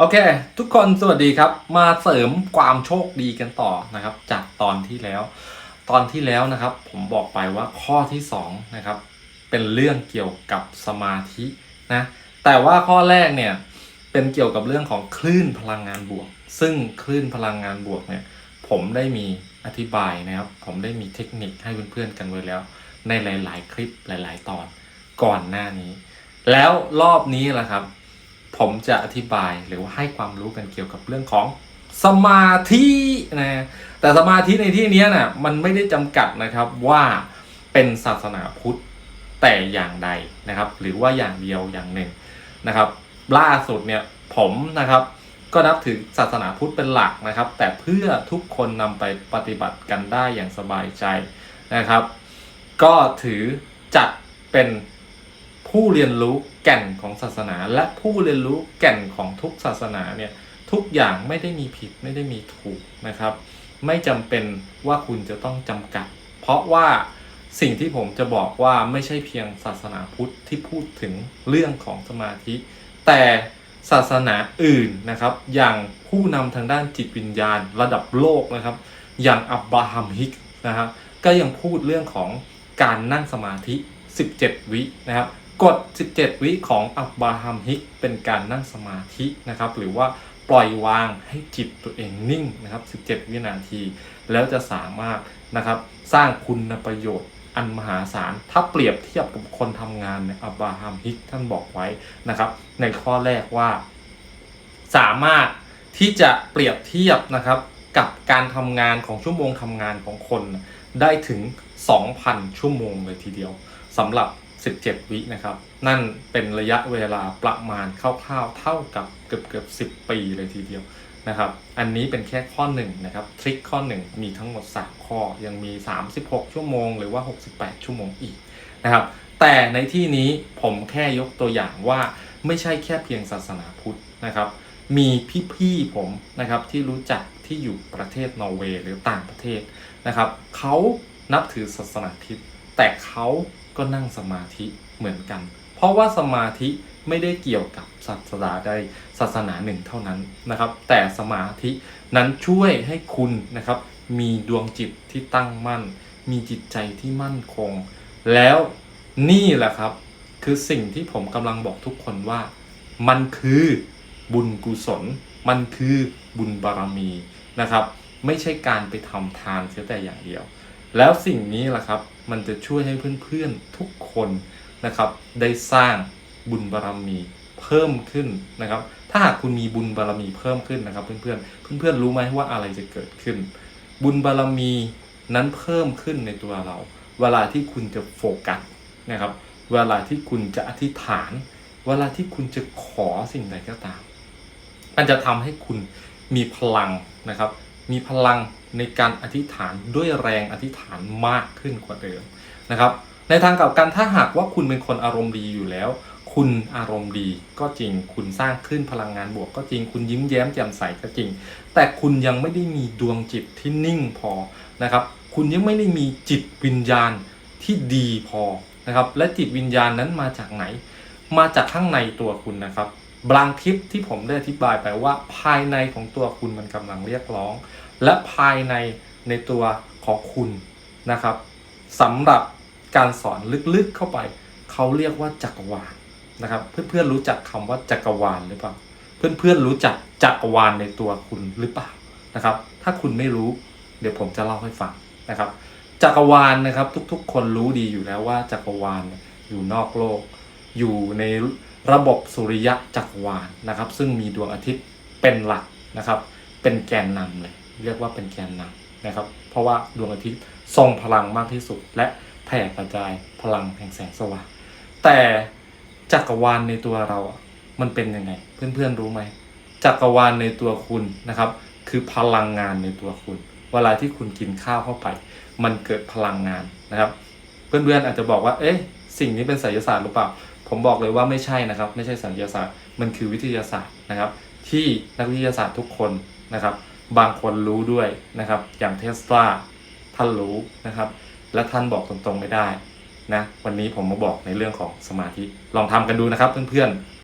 โอเค ทุกคนสวัสดีครับ มาเสริมความโชคดีกันต่อนะครับ จากตอนที่แล้ว ตอนที่แล้วนะครับ ผมบอกไปว่าข้อที่2นะครับเป็นเรื่องเกี่ยวกับสมาธินะแต่ว่าข้อแรกเนี่ยเป็นเกี่ยวกับเรื่องของคลื่นพลังงานบวก ซึ่งคลื่นพลังงานบวกเนี่ยผมได้มีอธิบายนะครับ ผมได้มีเทคนิคให้เพื่อนๆกันไว้แล้ว ในหลาย ๆ คลิปหลาย ๆ ตอนก่อนหน้านี้ แล้วรอบนี้แหละครับ ผมจะอธิบายหรือว่าให้ความรู้กันเกี่ยวกับเรื่องของสมาธินะแต่สมาธิในที่นี้ยน่ะมันไม่ได้จำกัดนะครับว่าเป็นศาสนาพุทธแต่อย่างใดนะครับ หรือว่าอย่างเดียวอย่างหนึ่งนะครับล่าสุดเนี่ยผมนะครับก็นับถือศาสนาพุทธเป็นหลักนะครับ แต่เพื่อทุกคนนำไปปฏิบัติกันได้อย่างสบายใจนะครับ ก็ถือจัดเป็น ผู้เรียนรู้แก่นของศาสนา และผู้เรียนรู้แก่นของทุกศาสนาเนี่ยทุกอย่างไม่ได้มีผิดไม่ได้มีถูกนะครับ ไม่จำเป็นว่าคุณจะต้องจำกัด เพราะว่าสิ่งที่ผมจะบอกว่าไม่ใช่เพียงศาสนาพุทธที่พูดถึงเรื่องของสมาธิ แต่ศาสนาอื่นนะครับ อย่างผู้นำทางด้านจิตวิญญาณระดับโลกนะครับ อย่างอับบราฮัมฮิกนะครับก็ยังพูดเรื่องของการนั่งสมาธิ 17 วินะครับ กฎ 17 วิของอับบาฮัมฮิกเป็นการนั่งสมาธินะครับ หรือว่าปล่อยวางให้จิตตัวเองนิ่งนะครับ 17 วินาที แล้วจะสามารถนะครับสร้างคุณประโยชน์อันมหาศาล ถ้าเปรียบเทียบกับคนทำงานเนี่ยอับบาฮัมฮิกท่านบอกไว้นะครับ ในข้อแรกว่า สามารถที่จะเปรียบเทียบนะครับกับการทำงานของชั่วโมงทำงานของคนได้ถึง 2,000 ชั่วโมงเลยทีเดียวสำหรับ 17 วินะครับ นั่นเป็นระยะเวลาประมาณคร่าวๆ เท่ากับเกือบเกือบ10 ปีเลยทีเดียวนะครับ อันนี้เป็นแค่ข้อ1นะครับ ทริคข้อ 1 มีทั้งหมด 3 ข้อ ยังมี 36 ชั่วโมง หรือว่า 68 ชั่วโมงอีกนะครับ แต่ในที่นี้ผมแค่ยกตัวอย่างว่าไม่ใช่แค่เพียงศาสนาพุทธนะครับ มีพี่ๆผมนะครับที่รู้จักที่อยู่ประเทศนอร์เวย์หรือต่างประเทศนะครับ เขานับถือศาสนาคริสต์แต่เขา ก็นั่งสมาธิเหมือนกัน เพราะว่าสมาธิไม่ได้เกี่ยวกับศาสนาใดศาสนาหนึ่งเท่านั้นนะครับ แต่สมาธินั้นช่วยให้คุณนะครับ มีดวงจิตที่ตั้งมั่น มีจิตใจที่มั่นคง แล้วนี่แหละครับ คือสิ่งที่ผมกำลังบอกทุกคนว่า มันคือบุญกุศล มันคือบุญบารมีนะครับ ไม่ใช่การไปทำทานเสียแต่อย่างเดียว แล้วสิ่งนี้แหละครับมันจะช่วยให้เพื่อนๆทุกคนนะครับ ได้สร้างบุญบารมีเพิ่มขึ้นนะครับ ถ้าหากคุณมีบุญบารมีเพิ่มขึ้นนะครับ เพื่อนๆเพื่อนๆรู้ไหมว่าอะไรจะเกิดขึ้น บุญบารมีนั้นเพิ่มขึ้นในตัวเรา เวลาที่คุณจะโฟกัสนะครับ เวลาที่คุณจะอธิษฐาน เวลาที่คุณจะขอสิ่งใดก็ตาม มันจะทำให้คุณมีพลังนะครับ มีพลังในการอธิษฐานด้วยแรงอธิษฐานมากขึ้นกว่าเดิมนะครับ ในทางกลับกันถ้าหากว่าคุณเป็นคนอารมณ์ดีอยู่แล้ว คุณอารมณ์ดีก็จริง คุณสร้างขึ้นพลังงานบวกก็จริง คุณยิ้มแย้มแจ่มใสก็จริง แต่คุณยังไม่ได้มีดวงจิตที่นิ่งพอนะครับ คุณยังไม่ได้มีจิตวิญญาณที่ดีพอนะครับ และจิตวิญญาณนั้นมาจากไหน มาจากข้างในตัวคุณนะครับ บางคลิปที่ผมได้อธิบายไปว่าภายในของตัวคุณมันกำลังเรียกร้อง และภายในในตัวของคุณนะครับสำหรับการสอนลึกๆเข้าไป เขาเรียกว่าจักรวาลนะครับ เพื่อนๆรู้จักคำว่าจักรวาลหรือเปล่า เพื่อนๆรู้จักจักรวาลในตัวคุณหรือเปล่านะครับ ถ้าคุณไม่รู้ เดี๋ยวผมจะเล่าให้ฟังนะครับ จักรวาลนะครับทุกๆ คนรู้ดีอยู่แล้วว่าจักรวาลอยู่นอกโลก อยู่ใน ระบบสุริยะจักรวาลนะครับ ซึ่งมีดวงอาทิตย์เป็นหลักนะครับ เป็นแกนนำเลย เรียกว่าเป็นแกนนำนะครับ เพราะว่าดวงอาทิตย์ทรงพลังมากที่สุด และแผ่กระจายพลังแห่งแสงสว่าง แต่จักรวาลในตัวเราอะมันเป็นยังไง เพื่อนๆรู้ไหมจักรวาลในตัวคุณนะครับ คือพลังงานในตัวคุณ เวลาที่คุณกินข้าวเข้าไป มันเกิดพลังงานนะครับ เพื่อนๆอาจจะบอกว่า เอ๊ะสิ่งนี้เป็นไสยศาสตร์หรือเปล่า ผมบอกเลยว่าไม่ใช่นะครับ ไม่ใช่สัญญาศาสตร์ มันคือวิทยาศาสตร์นะครับ ที่นักวิทยาศาสตร์ทุกคนนะครับ บางคนรู้ด้วยนะครับ อย่างเทสลาท่านรู้นะครับ และท่านบอกตรงๆไม่ได้นะ วันนี้ผมมาบอกในเรื่องของสมาธิ ลองทำกันดูนะครับเพื่อนๆ